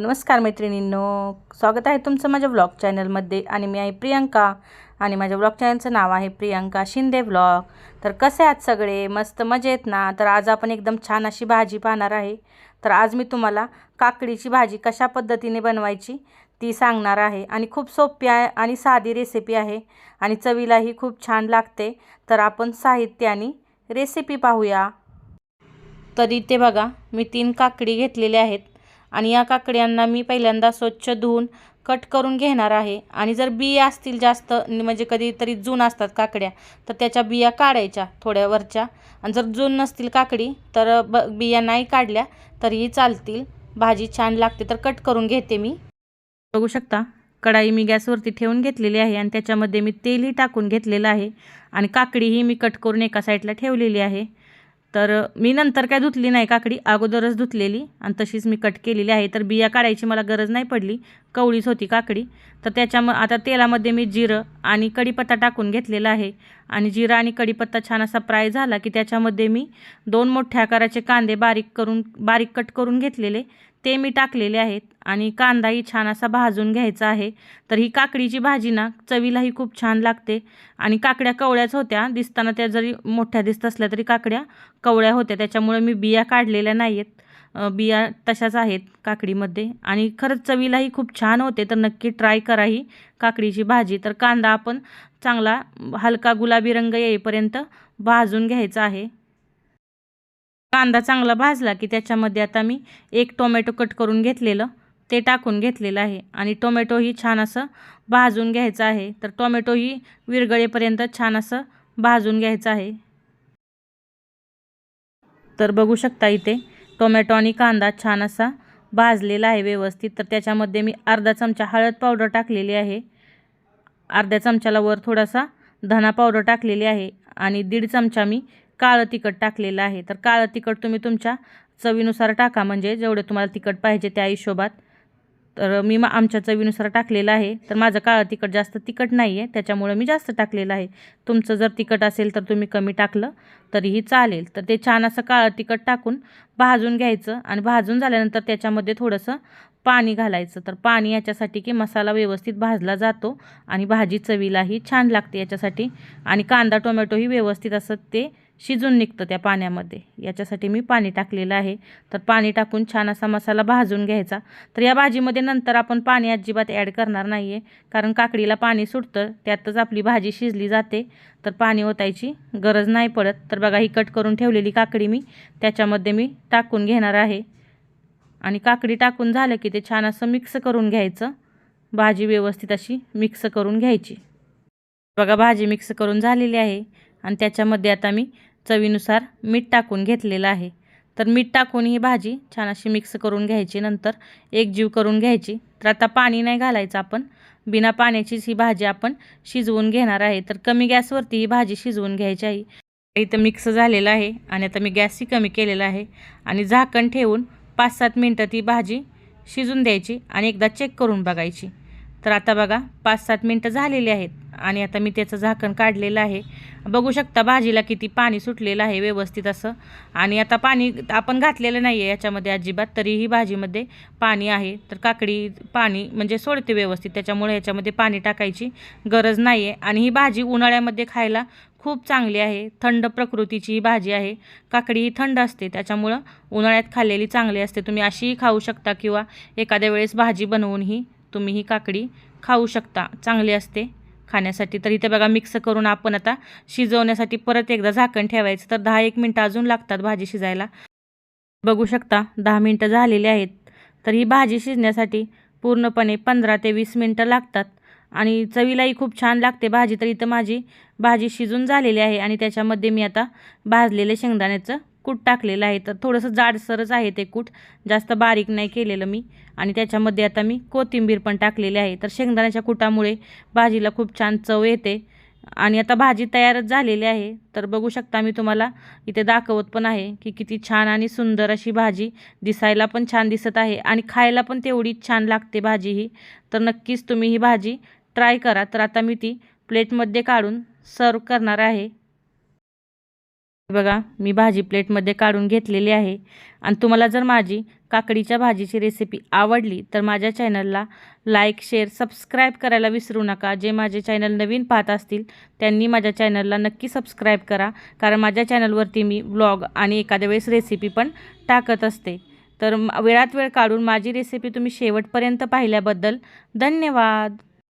नमस्कार मैत्रिणींनो. स्वागत आहे तुमचं माझ्या व्लॉग चॅनलमध्ये आणि मी आहे प्रियंका आणि माझ्या व्लॉग चॅनलचं नाव आहे प्रियंका शिंदे व्लॉग तर कसे आहात सगळे? मस्त मजेत ना? तर आज आपण एकदम छान अशी भाजी पाहणार आहे. तर आज मी तुम्हाला काकडीची भाजी कशा पद्धतीने बनवायची ती सांगणार आहे. आणि खूप सोपी आहे आणि साधी रेसिपी आहे आणि चवीलाही खूप छान लागते. तर आपण साहित्य आणि रेसिपी पाहूया. तर इथे बघा मी तीन काकडी घेतलेल्या आहेत. आणि या काकड्यांना मी पहिल्यांदा स्वच्छ धुवून कट करून घेणार आहे. आणि जर बिया असतील जास्त म्हणजे कधीतरी जून असतात काकड्या तर त्याच्या बिया काढायच्या थोड्या वरच्या. आणि जर जून नसतील काकडी तर ब बिया नाही काढल्या तरीही चालतील. भाजी छान लागते तर कट करून घेते मी. बघू शकता कढाई मी गॅसवरती ठेवून घेतलेली आहे आणि त्याच्यामध्ये मी तेलही टाकून घेतलेलं आहे. आणि काकडीही मी कट करून एका साईडला ठेवलेली आहे. तर मी नंतर काय धुतली नाही काकडी अगोदरच धुतलेली आणि तशीच मी कट केलेली आहे. तर बिया काढायची मला गरज नाही पडली कवळीच होती काकडी. तर त्याच्याम आता तेलामध्ये मी जिरं आणि कढीपत्ता टाकून घेतलेला आहे. आणि जिरं आणि कढीपत्ता छान असा फ्राय झाला की त्याच्यामध्ये मी दोन मोठ्या आकाराचे कांदे बारीक करून बारीक कट करून घेतलेले. ते मी टाकलेले आहेत आणि कांदाही छान असा भाजून घ्यायचा आहे. तर ही काकडीची भाजी ना चवीलाही खूप छान लागते. आणि काकड्या कवळ्याच होत्या. दिसताना त्या जरी मोठ्या दिसत असल्या तरी काकड्या कवळ्या होत्या. त्याच्यामुळे मी बिया काढलेल्या नाही आहेत बिया तशाच आहेत काकडीमध्ये. आणि खरंच चवीलाही खूप छान होते. तर नक्की ट्राय करा ही काकडीची भाजी. तर कांदा आपण चांगला हलका गुलाबी रंग येईपर्यंत भाजून घ्यायचा आहे. कांदा चांगला भाजला की त्याच्यामध्ये आता मी एक टोमॅटो कट करून घेतलेलं ते टाकून घेतलेलं आहे. आणि टोमॅटोही छान असं भाजून घ्यायचं आहे. तर टोमॅटोही विरगळेपर्यंत छान असं भाजून घ्यायचं आहे. तर बघू शकता इथे टोमॅटो आणि कांदा छान असा भाजलेला आहे व्यवस्थित. तर त्याच्यामध्ये मी अर्धा चमचा हळद पावडर टाकलेली आहे. अर्ध्या चमच्याला वर थोडासा धना पावडर टाकलेली आहे. आणि दीड चमचा मी काळं तिखट टाकलेलं आहे. तर काळं तिखट तुम्ही तुमच्या चवीनुसार टाका. म्हणजे जेवढं तुम्हाला तिखट पाहिजे त्या हिशोबात. तर मी मा आमच्या चवीनुसार टाकलेलं आहे. तर माझं काळं तिखट जास्त तिखट नाही आहे त्याच्यामुळं मी जास्त टाकलेलं आहे. तुमचं जर तिखट असेल तर तुम्ही कमी टाकलं तरीही चालेल. तर ते छान असं काळं तिखट टाकून भाजून घ्यायचं. आणि भाजून झाल्यानंतर त्याच्यामध्ये थोडंसं पाणी घालायचं. तर पाणी याच्यासाठी की मसाला व्यवस्थित भाजला जातो. आणि भाजी चवीलाही छान लागते याच्यासाठी. आणि कांदा टोमॅटोही व्यवस्थित असं ते शिजून निघतं त्या पाण्यामध्ये. याच्यासाठी मी पाणी टाकलेलं आहे. तर पाणी टाकून छान असा मसाला भाजून घ्यायचा. तर या भाजीमध्ये नंतर आपण पाणी अजिबात ॲड करणार नाही आहे कारण काकडीला पाणी सुटतं त्यातच आपली भाजी शिजली जाते. तर पाणी ओतायची गरज नाही पडत. तर बघा ही कट करून ठेवलेली काकडी मी त्याच्यामध्ये मी टाकून घेणार आहे. आणि काकडी टाकून झालं की ते छान असं मिक्स करून घ्यायचं. भाजी व्यवस्थित अशी मिक्स करून घ्यायची. बघा भाजी मिक्स करून झालेली आहे. आणि त्याच्यामध्ये आता मी चवीनुसार मीठ टाकून घेतलेलं आहे. तर मीठ टाकून ही भाजी छान अशी मिक्स करून घ्यायची. नंतर एकजीव करून घ्यायची. तर आता पाणी नाही घालायचं आपण. बिना पाण्याचीच ही भाजी आपण शिजवून घेणार आहे. तर कमी गॅसवरती ही भाजी शिजवून घ्यायची आहे. इथं मिक्स झालेलं आहे आणि आता मी गॅसही कमी केलेला आहे. आणि झाकण ठेवून पाच सात मिनटं ती भाजी शिजून द्यायची आणि एकदा चेक करून बघायची. तर आता बघा पाच सात मिनटं झालेली आहेत आणि आता मी त्याचं झाकण काढलेलं आहे. बघू शकता भाजीला किती पाणी सुटलेलं आहे व्यवस्थित असं. आणि आता पाणी आपण घातलेलं नाही आहे याच्यामध्ये अजिबात तरीही भाजीमध्ये पाणी आहे. तर काकडी पाणी म्हणजे सोडते व्यवस्थित त्याच्यामुळे याच्यामध्ये पाणी टाकायची गरज नाही आहे आणि ही भाजी उन्हाळ्यामध्ये खायला खूप चांगली आहे. थंड प्रकृतीची ही भाजी आहे. काकडी ही थंड असते त्याच्यामुळं उन्हाळ्यात खाल्लेली चांगली असते. तुम्ही अशीही खाऊ शकता किंवा एखाद्या वेळेस भाजी बनवूनही तुम्ही ही काकडी खाऊ शकता. चांगली असते खाण्यासाठी. तर इथे बघा मिक्स करून आपण आता शिजवण्यासाठी परत एकदा झाकण ठेवायचं. तर दहा एक मिनटं अजून लागतात भाजी शिजायला. बघू शकता दहा मिनटं झालेली आहेत. तर ही भाजी शिजण्यासाठी पूर्णपणे पंधरा ते वीस मिनटं लागतात. आणि चवीलाही खूप छान लागते भाजी. तर इथं माझी भाजी शिजून झालेली आहे आणि त्याच्यामध्ये मी आता भाजलेले शेंगदाण्याचं कूट टाकलेलं आहे. तर थोडंसं जाडसरच आहे ते कूट. जास्त बारीक नाही केलेलं मी. आणि त्याच्यामध्ये आता मी कोथिंबीर पण टाकलेली आहे. तर शेंगदाण्याच्या कुटामुळे भाजीला खूप छान चव येते. आणि आता भाजी तयारच झालेली आहे. तर बघू शकता मी तुम्हाला इथे दाखवत पण आहे की किती छान आणि सुंदर अशी भाजी दिसायला पण छान दिसत आहे. आणि खायला पण तेवढीच छान लागते भाजी ही. तर नक्कीच तुम्ही ही भाजी ट्राय करा. तर आता मी ती प्लेटमध्ये काढून सर्व करणार आहे. बघा मी भाजी प्लेटमध्ये काढून घेतलेली आहे. आणि तुम्हाला जर माझी काकडीच्या भाजीची रेसिपी आवडली तर माझ्या चॅनलला लाईक शेअर सबस्क्राईब करायला विसरू नका. जे माझे चॅनल नवीन पाहत असतील त्यांनी माझ्या चॅनलला नक्की सबस्क्राईब करा. कारण माझ्या चॅनलवरती मी व्लॉग आणि एखाद्या वेळेस रेसिपी पण टाकत असते. तर वेळात वेळ काढून माझी रेसिपी तुम्ही शेवटपर्यंत पाहिल्याबद्दल धन्यवाद.